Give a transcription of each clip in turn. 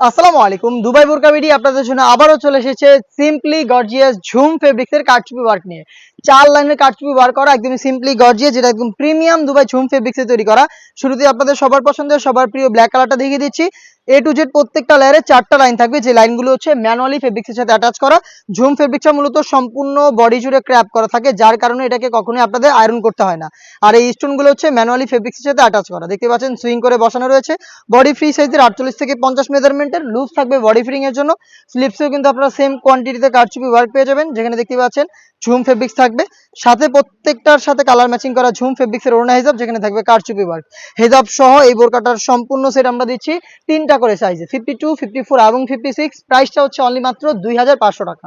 আসসালামু আলাইকুম। দুবাই বোরকা ভিডি আপনাদের জন্য আবারও চলে এসেছে সিম্পলি গর্জিয়াস ঝুম ফেব্রিক্সের কাটচুপি ওয়ার্ক নিয়ে। চার লাইনের কাটচুপি ওয়ার্ক করা একদম সিম্পলি গর্জিয়াস যেটা একদম প্রিমিয়াম দুবাই ঝুম ফেব্রিক্সে তৈরি করা। শুরুতে আপনাদের সবার পছন্দের, সবার প্রিয় ব্ল্যাক কালারটা দেখিয়ে দিচ্ছি। এ টু জেড প্রত্যেকটা লেয়ারে চারটা লাইন থাকবে। যে লাইনগুলো হচ্ছে ম্যানুয়ালি ফেব্রিক্সের সাথে অ্যাটাচ করা। ঝুম ফেব্রিক্সটা মূলত সম্পূর্ণ বডি জুড়ে ক্র্যাপ করা থাকে, যার কারণে এটাকে কখনোই আপনাদের আয়রন করতে হয় না। আর এই স্টোনগুলো হচ্ছে ম্যানুয়ালি ফেব্রিক্সের সাথে অ্যাটাচ করা। দেখতে পাচ্ছেন সুইং করে বসানো রয়েছে। বডি ফ্রি সাইজের আটচল্লিশ থেকে পঞ্চাশ মেজারমেন্টের লুজ থাকবে বডি ফ্রিং এর জন্য। স্লিপসেও কিন্তু আপনারা সেম কোয়ান্টিটিতে কারচুপি ওয়ার্ক পেয়ে যাবেন। যেখানে দেখতে পাচ্ছেন ঝুম ফেব্রিক্স থাকবে। সাথে প্রত্যেকটার সাথে কালার ম্যাচিং করা ঝুম ফেব্রিক্সের ওড়না হিসাব যেখানে থাকবে কারচুপি ওয়ার্ক হেজাব সহ এই বোরকাটার সম্পূর্ণ সেট আমরা দিচ্ছি। তিনটা করে সাইজে ফিফটি টু ফিফটি ফোর এবং ফিফটি সিক্স প্রাইসটা হচ্ছে অনলি মাত্র দুই হাজার পাঁচশো টাকা।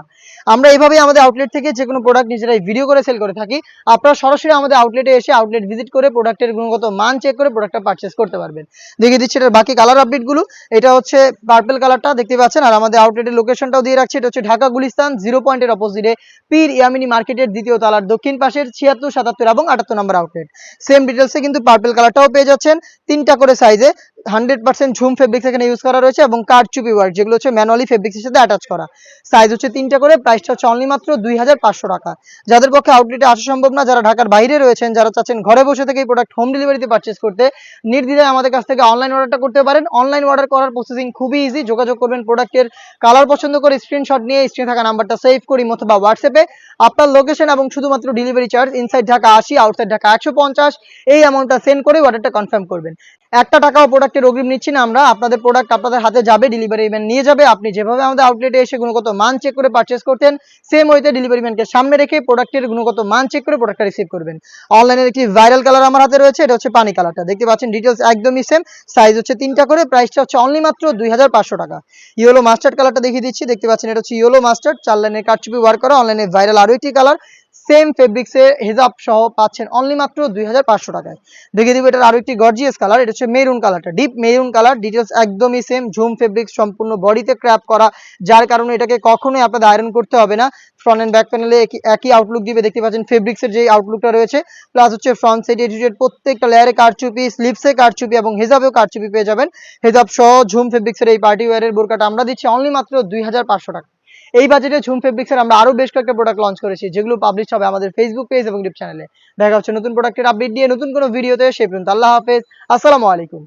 আমরা এইভাবেই আমাদের আউটলেট থেকে যে কোনো প্রোডাক্ট নিজেরাই ভিডিও করে সেল করে থাকি। আপনারা সরাসরি আমাদের আউটলেটে এসে আউটলেট ভিজিট করে প্রোডাক্টের গুণগত মান চেক করে প্রোডাক্টটা পারচেস করতে পারবেন। দেখিয়ে দিচ্ছি এটার বাকি কালার আপডেটগুলো এটা হচ্ছে পার্পল কালারটা দেখতে পাচ্ছেন? আর আমাদের আউটলেটের লোকেশনটাও দিয়ে রাখছি। এটা হচ্ছে ঢাকা গুলিস্তান জিরো পয়েন্টের অপোজিটে পীর ইয়ামিনি মার্কেটের দ্বিতীয় তালার দক্ষিণ পাশের ছিয়াত্তর, সাতাত্তর এবং আটাত্তর নম্বর আউটলেট সেম ডিটেলসে কিন্তু পার্পল কালারটাও পেয়ে যাচ্ছেন। তিনটা করে সাইজে হান্ড্রেড পার্সেন্ট ঝুম ফেব্রিক্স এখানে ইউজ করা রয়েছে এবং কারচুপি ওয়ার্ক যেগুলো হচ্ছে ম্যানুয়ালি ফেব্রিক্সের সাথে অ্যাটাচ করা। সাইজ হচ্ছে তিনটা করে প্রাইসটা হচ্ছে অনলি মাত্র দুই হাজার পাঁচশো টাকা। যাদের পক্ষে আউটলেটে আসা সম্ভব না, যারা ঢাকার বাইরে রয়েছেন, যারা চাচ্ছেন ঘরে বসে থেকে এই প্রোডাক্ট হোম ডেলিভারিতে পারচেস করতে, নির্দ্বিধায় আমাদের কাছ থেকে অনলাইন অর্ডারটা করতে পারেন। অনলাইন অর্ডার করার প্রসেসিং খুবই ইজি যোগাযোগ করবেন প্রোডাক্টের কালার পছন্দ করে স্ক্রিনশট নিয়ে স্ক্রিনে থাকা নাম্বারটা সেভ করি অথবা হোয়াটসঅ্যাপে আপনার লোকেশন এবং শুধুমাত্র ডেলিভারি চার্জ ইনসাইড ঢাকা আশি আউটসাইড ঢাকা একশো পঞ্চাশ, এই অ্যামাউন্টটা সেন্ড করে অর্ডারটা কনফার্ম করবেন। একটা টাকাও প্রোডাক্টের অগ্রিম নিচ্ছি না আমরা। আপনাদের প্রোডাক্ট আপনাদের হাতে যাবে ডেলিভারি ম্যান নিয়ে যাবে। আপনি যেভাবে আমাদের আউটলেটে এসে গুণগত মান চেক করে পারচেস করতেন সেম ওইতে ডেলিভারি ম্যানকে সামনে রেখে প্রোডাক্টের গুণগত মান চেক করে প্রোডাক্টটা রিসিভ করবেন। অনলাইনের একটি ভাইরাল কালার আমার হাতে রয়েছে, এটা হচ্ছে পানি কালারটা দেখতে পাচ্ছেন ডিটেলস একদমই সেম সাইজ হচ্ছে তিনটা করে প্রাইসটা হচ্ছে অনলি মাত্র দুই হাজার পাঁচশো টাকা। ইয়েলো মাস্টার্ড কালারটা দেখিয়ে দিচ্ছি, দেখতে পাচ্ছেন, এটা হচ্ছে ইয়েলো মাস্টার্ড চার লাইনের কারচুপি ওয়ার্ক করা অনলাইনে ভাইরাল আরও একটি কালার সেম ফেব্রিক্সে হেজাব সহ পাচ্ছেন অনলি মাত্র দুই হাজার পাঁচশো টাকায়। দেখিয়ে দিব এটার আরও একটি গর্জিয়াস কালার এটা হচ্ছে মেরুন কালারটা ডিপ মেরুন কালার ডিটেলস একদমই সেম ঝুম ফেব্রিক্স সম্পূর্ণ বডিতে ক্র্যাপ করা, যার কারণে এটাকে কখনোই আপনাদের আয়রন করতে হবে না। ফ্রন্ট এন্ড ব্যাক প্যানেলে একই আউটলুক দিবে, দেখতে পাচ্ছেন ফেব্রিক্সের যে আউটলুকটা রয়েছে প্লাস হচ্ছে ফ্রন্ট সাইডে এডিটেড প্রত্যেকটা লেয়ারে কারচুপি স্লিপসে কারচুপি এবং হেজাবেও কারচুপি পেয়ে যাবেন। হেজাব সহ ঝুম ফেব্রিক্সের এই পার্টি ওয়ারের বোরকাটা আমরা দিচ্ছি অনলি মাত্র দুই হাজার পাঁচশো টাকা এই বাজেটে ঝুম ফেব্রিক্সের আমরা আরও বেশ কয়েকটা প্রোডাক্ট লঞ্চ করেছি, যেগুলো পাবলিশ হবে আমাদের ফেসবুক পেজ এবং ইউটিউব চ্যানেলে দেখা হচ্ছে নতুন প্রোডাক্টের আপডেট দিয়ে নতুন কোনো ভিডিওতে সে পর্যন্ত আল্লাহ হাফেজ। আসসালামু আলাইকুম।